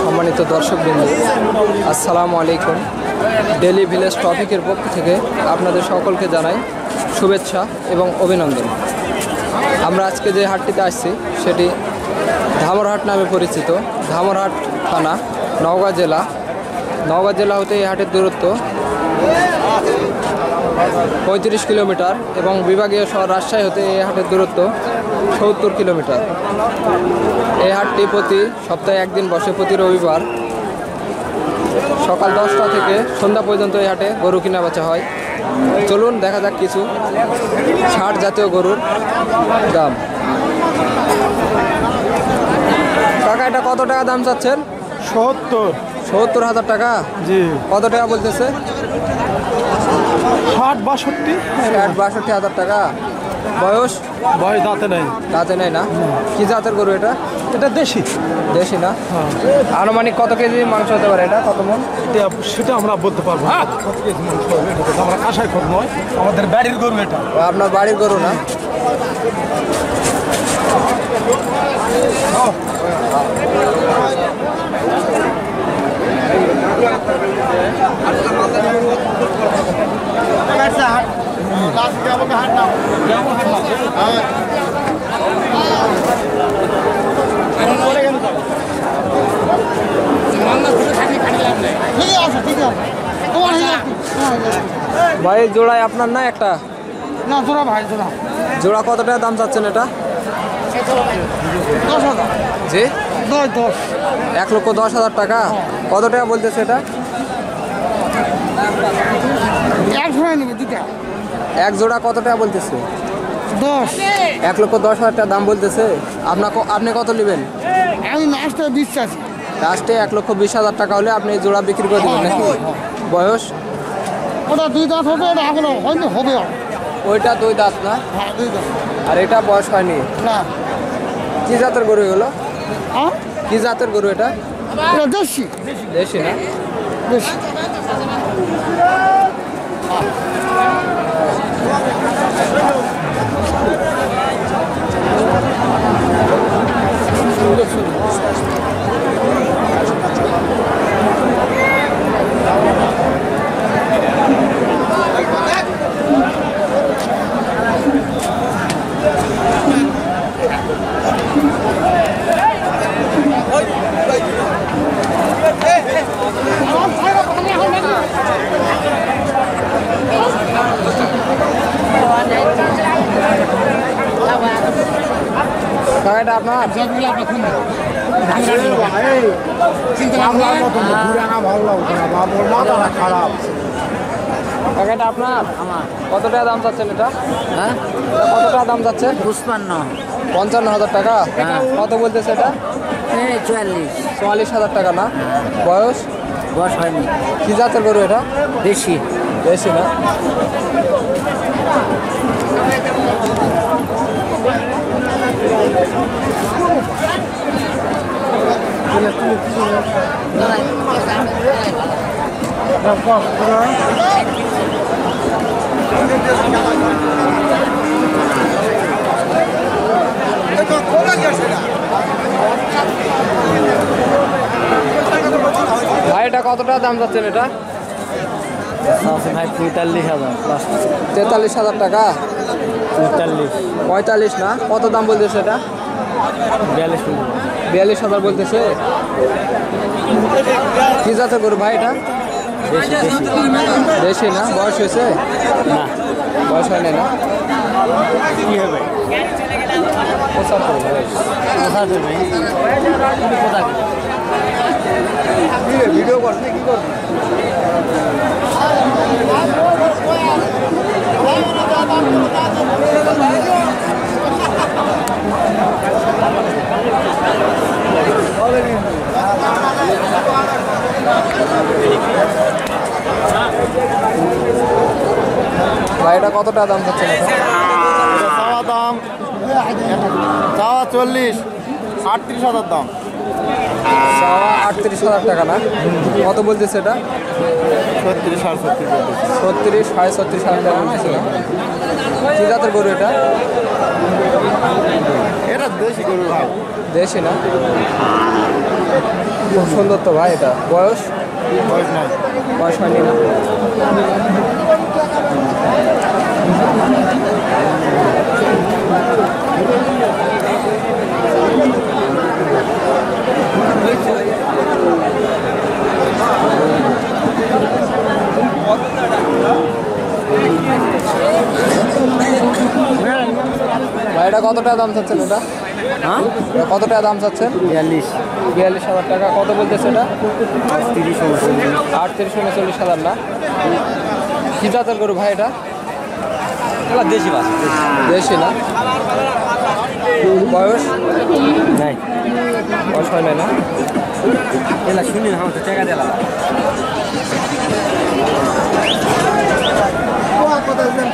সম্মানিত দর্শকবৃন্দ, আসসালামু আলাইকুম। ডেলি ভিলেজ টপিকের পক্ষ থেকে আপনাদের সকলকে জানাই শুভেচ্ছা এবং অভিনন্দন। আমরা আজকে যে হাটটিতে আসছি, সেটি ধামরহাট নামে পরিচিত ধামরহাট থানা, নওগাঁ জেলা। নওগাঁ জেলা হতে এই হাটের দূরত্ব পঁয়ত্রিশ কিলোমিটার এবং বিভাগীয় শহর রাজশাহী হতে এই হাটের দূরত্ব সত্তর কিলোমিটার। এই হাটটি প্রতি সপ্তাহে একদিন বসে প্রতি রবিবার। সকাল দশটা থেকে সন্ধ্যা পর্যন্ত এই হাটে গরু কিনা বেচা হয়। চলুন দেখা যাক কিছু ষাট জাতীয় গরুর দাম। কাকা এটা কত টাকা দাম চাচ্ছেন? সত্তর। সত্তর হাজার টাকা? জি। কত টাকা বলতেছে? ষাট বাষট্টি। ষাট বাষট্টি হাজার টাকা। বয়স? ভয় দাঁতে নেই। তাতে নেই না? কি জাতের গরু এটা? এটা দেশি। দেশি না? আনুমানিক কত কেজি মাংস হতে পারে এটা? কত মন? এটা সেটা আমরা বলতে পারব না। কত কেজি মাংস হবে এটা আমরা খোঁজ নয় আমাদের বাড়ির গরু এটা। আপনার বাড়ির গরু না? আছে তোমার হয়ে যাবে। হ্যাঁ, হয়ে যাবে। ভাই জোড়ায় আপনার না একটা? না তোরা ভাই তোরা জোড়া কত টাকা দাম চাচ্ছেন এটা? দশ হাজার জি? দশ দশ। এক লক্ষ দশ হাজার টাকা? কত টাকা বলতেছে এটা? এক জোড়া কত টাকা বলতেছে? দশ। এক লক্ষ দশ হাজার টাকা দাম বলতেছে। আপনার আপনি কত নেবেন? আমি দিচ্ছি আছি লাস্টে এক লক্ষ বিশ হাজার টাকা হলে আপনি জোড়া বিক্রি করে দেবেন নাকি? বয়স? ওটা দুই দাঁত হবে এটা এখনও হয়নি হবে। ওইটা দুই দাঁত না? হ্যাঁ দুই দাঁত। আর এটা বয়স হয়নি? না। কি জাতের গরু এগুলো? হ্যাঁ? কি জাতের গরু এটা? দেশি। দেশি না? দেশি। এটা আপনার? কাকা, এটা আপনার কত টাকা দাম চাচ্ছেন এটা? হ্যাঁ? কত টাকা দাম যাচ্ছে? পুষ্পান্ন পঞ্চান্ন হাজার টাকা? হ্যাঁ। কত বলতেছে এটা? এই চুয়াল্লিশ। চুয়াল্লিশ হাজার টাকা না? বয়স? বয়স হয়নি। কি জাতের গরু এটা? বেশি বেশি না? ভাই এটা কত টাকা দাম যাচ্ছেন এটা? ভাই পঁয়তাল্লিশ হাজার তেতাল্লিশ হাজার টাকা? পঁয়তাল্লিশ। পঁয়তাল্লিশ না? কত দাম বলতেছে এটা? বিয়াল্লিশ বিয়াল্লিশ হাজার বলতেছে? কি জাতের গরু ভাই এটা? দেশি না? বয়স হয়েছে? না। বয়স হয়নি না? কি হবে? কোথায়? ভিডিও করছে কি ভাই এটা কত টাকা দাম এটা চাওয়া দাম চল্লিশ আটত্রিশ হাজার দাম। চাওয়া আটত্রিশ হাজার টাকা না? কত বলতেছে এটা? ছত্রিশ সাড়ে ছত্রিশ ছত্রিশ সাড়ে ছত্রিশ হাজার টাকা বলতেছে না? কি জাতের গরু এটা? এটা দেশি গরু ভাই দেশি না? খুব সুন্দর তো ভাই এটা। বয়স? বয়স নাই। বয়স হয়নি না? এটা কত টাকা দাম চাচ্ছেন এটা? হ্যাঁ? কত টাকা দাম চাচ্ছেন? বিয়াল্লিশ। বিয়াল্লিশ হাজার টাকা। কত বলতেছে এটা? তিরিশ উনচল্লিশ। আটত্রিশ উনচল্লিশ হাজার না? কি জাতের গরু ভাই এটা? দেশি বাস। দেশি না? বয়স? নাই। বয়স হয় নাই না? এলা শুনি না আমার তো টাকা দিলাম Bu arkadaşlar